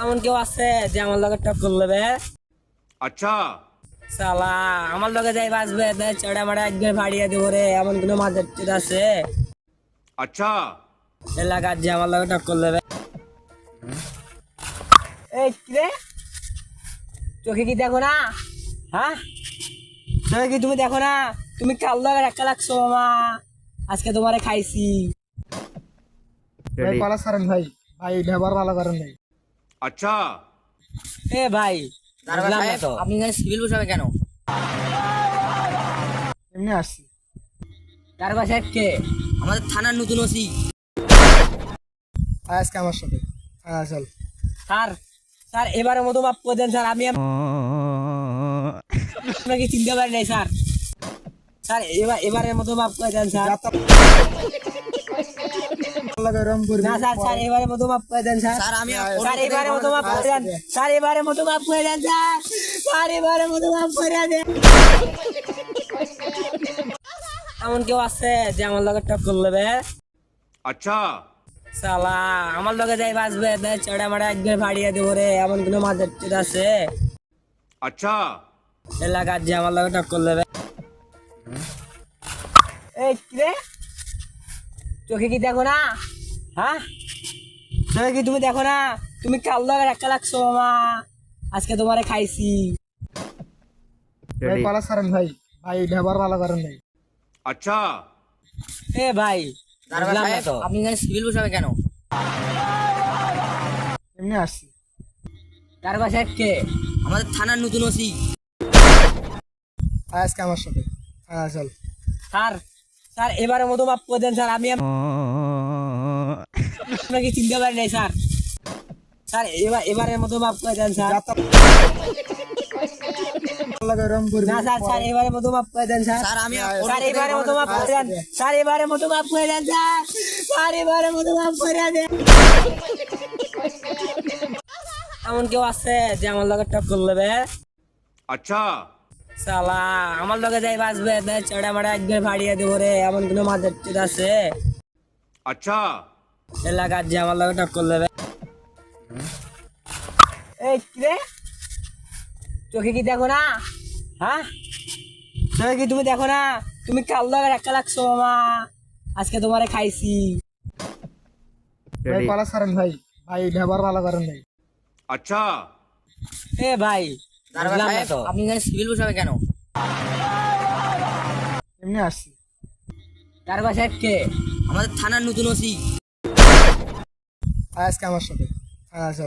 এমন কেউ আছে যে আমার লগে টপ করে নেবে আচ্ছা। সালা আমার লগে যাই বাসবে তাই চড়া মারা একবার ভাড়িয়ে দেবো রে এমন কোনো মাঝের আছে? আচ্ছা। এলাকার যে আমার লগে টপ করে নেবে এই রে? চোখে কি দেখো না? হ্যাঁ? চোখে কি তুমি দেখো না? তুমি কাল লগে একা লাগছো মামা। আজকে তোমারে খাইছি। ভাই পালা সারেন ভাই ভাই লেবার ভালো করেন ভাই আচ্ছা। এ ভাই তো। আপনি এখানে সিভিল বসাবে কেন? এমনি আসছি। দারোগা সাহেব কে? আমাদের থানার নতুন ওসি। আজকে আমার সাথে। হ্যাঁ চল। স্যার স্যার এবারের মতো মাপ করে দেন স্যার। আমি আপনাকে চিনতে পারি নাই স্যার। স্যার এবার এবারের মতো মাপ করে দেন স্যার। রং করবে। না স্যার স্যার এবারে মতো করে দেন স্যার। স্যার আমি স্যার এবারে মতো করে দেন। স্যার এবারে মতো করে দেন স্যার। স্যার এবারে মতো করে দেন। এমন কেউ আছে যে আমার লগে টক করে নেবে? আচ্ছা। সালা আমার লগে যাই বাসবে চড়া মারা একবার ভাড়িয়ে দেবো রে এমন কোনো মাদের আছে? আচ্ছা। এলাকার যে আমার লগে টক করে নেবে। এই রে চোখে কি দেখো না? হ্যাঁ? কি তুমি দেখো না? তুমি কাল দাগার লাগছো মামা। আজকে তোমারে খাইছি। ভাই ভাই। ব্যবহার ভালো করেন ভাই আচ্ছা। এ ভাই আপনি সিভিল বসাবে কেন? এমনি আসছি। কে? আমাদের থানার নতুন ওসি। আজকে আমার সাথে। হ্যাঁ চল। স্যার স্যার এবারে মতো মাপ করে দেন স্যার। আমি আপনাকে চিনতে নাই স্যার। স্যার এবার এবারের মতো মাফ করে দেন স্যার। এমন কেউ আছে যে আমার লগে টপ করে আচ্ছা। সালা আমার লগে যাই বাসবে চড়া মারা একবার ফাড়িয়ে দেবো রে এমন কোন মাদের আছে? আচ্ছা। এলাকার যে আমার টক্কর দেবে চোখে কি দেখো না? হ্যাঁ? চোখে কি তুমি দেখো না? তুমি কাল লাগছো মামা। আজকে তোমারে খাইছি। ভাই সারেন ভাই। ভাই ভালো করেন ভাই। আচ্ছা। এ ভাই আপনি সিভিল বসাবে কেন? এমনি আসছি। তার বাসায় কে? আমাদের থানার নতুন ওসি। আজকে আমার সাথে। হ্যাঁ চল।